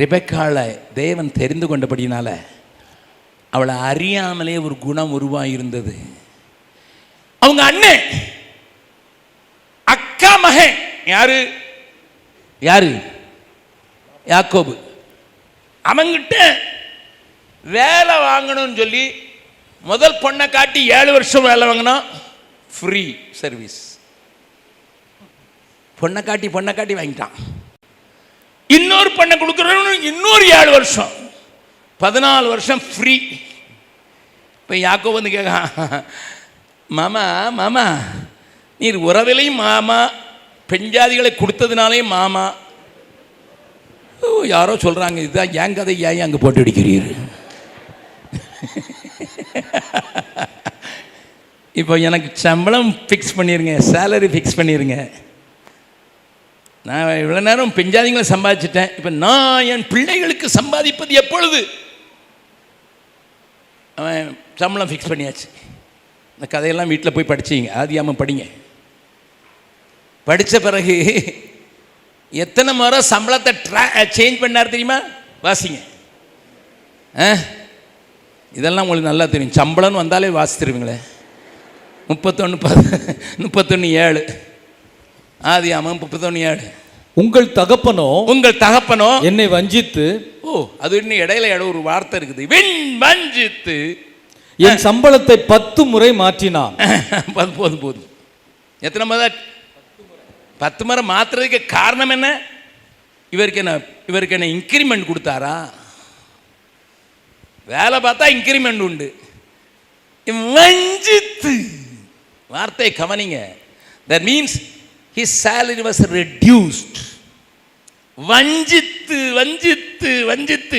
ரிபெக்காளை தேவன் தெரிந்து கொண்டபடினால அவளை அறியாமலே ஒரு குணம் உருவாயிருந்தது. அவங்க அண்ணன் அக்கா மகன் யாரு? யாரு? யாக்கோபு. அவங்கிட்ட வேலை வாங்கணும்னு சொல்லி முதல் பொண்ணை காட்டி ஏழு வருஷம் வேலை வாங்கினா ஃப்ரீ சர்வீஸ் பொண்ணை காட்டி பொண்ணை காட்டி வாங்கிட்டான். இன்னொரு பொண்ணை இன்னொரு ஏழு வருஷம். பதினாலு வருஷம் ஃப்ரீ இப்போ யாக்கோ வந்து கேட்க மாமா மாமா நீர் உறவிலையும் மாமா பெண் ஜாதிகளை கொடுத்ததுனாலே மாமா. ஓ யாரோ சொல்கிறாங்க இதுதான் ஏன் கதை ஏன் அங்கே போட்டு அடிக்கிறீர்? இப்போ எனக்கு சம்பளம் ஃபிக்ஸ் பண்ணிடுங்க சேலரி ஃபிக்ஸ் பண்ணிடுங்க நான் இவ்வளோ நேரம் பெஞ்சாதிங்களை சம்பாதிச்சிட்டேன். இப்போ நான் என் பிள்ளைகளுக்கு சம்பாதிப்பது எப்பொழுது? அவன் சம்பளம் ஃபிக்ஸ் பண்ணியாச்சு. இந்த கதையெல்லாம் வீட்டில் போய் படிச்சிங்க. ஆதியாமல் படிங்க. படித்த பிறகு எத்தனை முறை சம்பளத்தை ட்ரா சேஞ்ச் பண்ணார் தெரியுமா? வாசிங்க. ஆ? இதெல்லாம் உங்களுக்கு நல்லா தெரியும். சம்பளம்னு வந்தாலே வாசித்துருவீங்களே முப்பத்தொன்று ப முப்பத்தொன்று ஏழு. ஆதி ஆமாம் ஏழு உங்கள் தகப்பனோ உங்கள் தகப்பனோ என்னை வஞ்சித்து ஓ அது இன்னும் இடையில இடம் ஒரு வார்த்தை இருக்குது. விண் வஞ்சித்து. என் சம்பளத்தை பத்து முறை மாற்றினான். போதும் போதும் போதும். எத்தனை முறை? பத்து முறை மாத்துறதுக்கு காரணம் என்ன? இவருக்கு என்ன இவருக்கு என்ன இன்க்ரிமெண்ட் கொடுத்தாரா? வேலை பார்த்தா இன்க்ரிமெண்ட் உண்டு. வஞ்சித்து. வார்த்தையை கவனிங்க. That means his salary was reduced வஞ்சித்து வஞ்சித்து வஞ்சித்து.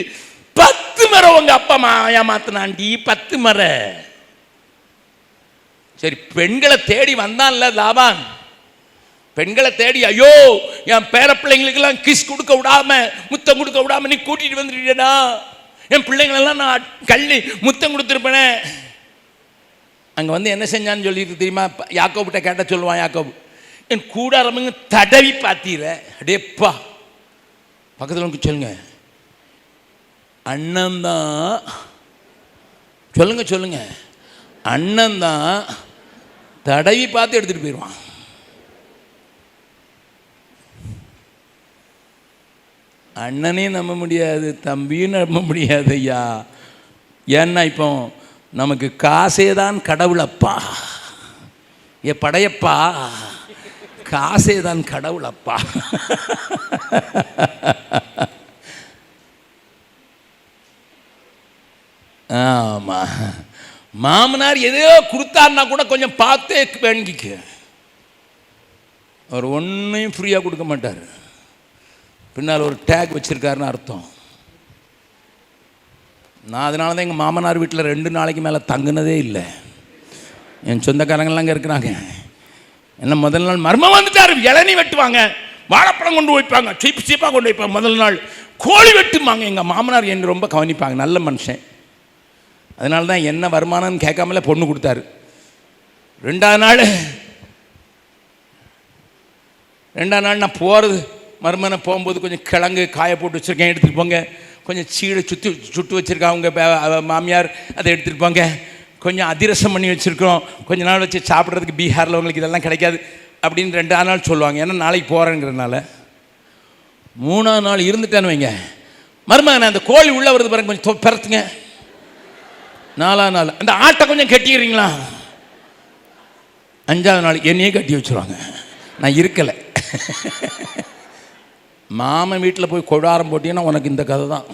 பத்து முறை உங்க அப்பா அம்மா ஏமாத்தினாண்டி பத்து முறை. சரி பெண்களை தேடி வந்தான்ல லாபான். பெண்களை தேடி ஐயோ என் பேர பிள்ளைங்களுக்கெல்லாம் கிஸ் கொடுக்க விடாம முத்தம் கொடுக்க விடாம நீ கூட்டிட்டு வந்துட்டா என் பிள்ளைங்களெல்லாம் நான் கள்ளி முத்தம் கொடுத்துருப்பேனே. அங்கே வந்து என்ன செஞ்சான்னு சொல்லிட்டு தெரியுமா? யாக்கோபிட்ட கேட்ட சொல்லுவான் யாக்கோபு. என் கூடாரமுங்க தடவி பார்த்தீர அடேப்பா பக்கத்தில் உனக்கு சொல்லுங்க. அண்ணன் தான் சொல்லுங்க சொல்லுங்க. அண்ணன் தான் தடவி பார்த்து எடுத்துட்டு போயிடுவான் அண்ணனையும் நம்ப முடியாது தம்பியும் நம்ப முடியாது ஐயா. ஏன்னா இப்போ நமக்கு காசே தான் கடவுளப்பா. ஏ படையப்பா. காசே தான் கடவுள் அப்பா. ஆமாம் மாமனார் எதையோ கொடுத்தாருன்னா கூட கொஞ்சம் பார்த்தே வேண்டிக்க. அவர் ஒன்றையும் ஃப்ரீயாக கொடுக்க மாட்டார். பின்னால் ஒரு டேக் வச்சுருக்காருன்னு அர்த்தம். நான் அதனால தான் எங்கள் மாமனார் வீட்டில் ரெண்டு நாளைக்கு மேலே தங்குனதே இல்லை. என் சொந்தக்காரங்கள்லாம் அங்கே இருக்கிறாங்க. என்ன முதல் நாள் மர்மம் வந்துட்டார். இளநீ வெட்டுவாங்க. வாழைப்பழம் கொண்டு வைப்பாங்க சீப் சீப்பாக கொண்டு வைப்பாங்க முதல் நாள். கோழி வெட்டுமாங்க. எங்கள் மாமனார் என்று ரொம்ப கவனிப்பாங்க. நல்ல மனுஷன். அதனால தான் என்ன வருமானம்னு கேட்காமலே பொண்ணு கொடுத்தாரு. ரெண்டாவது நாள் ரெண்டாம் நாள் நான் போகிறது மறுமனை போகும்போது கொஞ்சம் கிழங்கு காய போட்டு வச்சுருக்கேன். எடுத்துகிட்டு போங்க. கொஞ்சம் சீடை சுற்றி சுட்டு வச்சுருக்கேன் அவங்க மாமியார் அதை எடுத்துகிட்டு போங்க. கொஞ்சம் அதிரசம் பண்ணி வச்சுருக்கோம் கொஞ்ச நாள் வச்சு சாப்பிட்றதுக்கு பீகாரில் உங்களுக்கு இதெல்லாம் கிடைக்காது அப்படின்னு ரெண்டாவது நாள் சொல்லுவாங்க. ஏன்னா நாளைக்கு போகிறேங்கிறதுனால மூணாவது நாள் இருந்துட்டேன்னு வைங்க. மருமகன் அந்த கோழி உள்ளே வருது பாருங்க கொஞ்சம் பிறத்துங்க. பெரத்துங்க நாலாவது நாள். அந்த ஆட்டை கொஞ்சம் கட்டிடுறீங்களா? அஞ்சாவது நாள் என்னையே கட்டி வச்சுருவாங்க. நான் இருக்கலை. மாமன் வீட்டில் போய் கொடாரம் போட்டீங்கன்னா உனக்கு இந்த கதை தான்